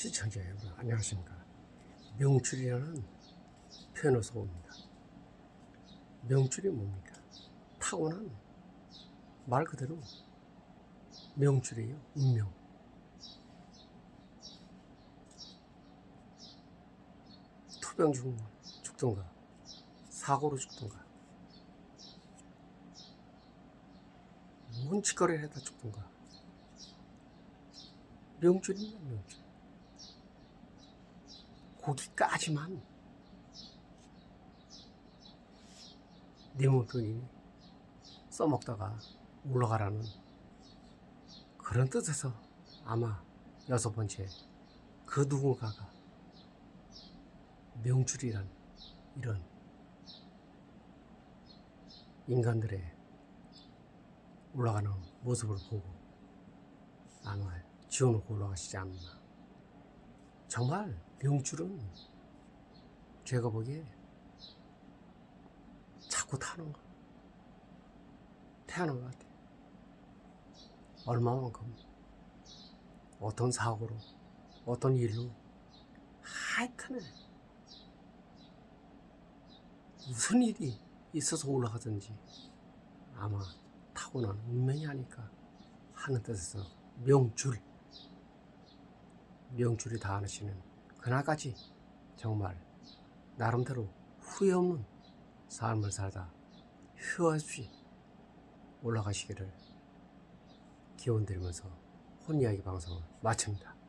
시청자 여러분 안녕하십니까? 명줄이라는 표현에서 옵니다. 명줄이 뭡니까? 타고난 말 그대로 명줄이에요 운명. 투병 죽, 죽던가. 사고로 죽던가. 뭔 짓거리를 해다 죽던가. 명줄이냐 명줄 고기까지만. 내 몸뚱이 써먹다가 올라가라는 그런 뜻에서 아마 여섯 번째 그 누군가가 명줄이란 이런 인간들의 올라가는 모습을 보고 아마 지어놓고 올라가시지 않나 정말 명줄은 제가 보기에 자꾸 타는 거 태어난 것 같아요 얼마만큼 어떤 사고로 어떤 일로 하여튼에 무슨 일이 있어서 올라가든지 아마 타고난 운명이 아닐까 하는 뜻에서 명줄 명줄이 다하시는 그날까지 정말 나름대로 후회 없는 삶을 살다 휴 없이 올라가시기를 기원 드리면서 혼이야기 방송을 마칩니다.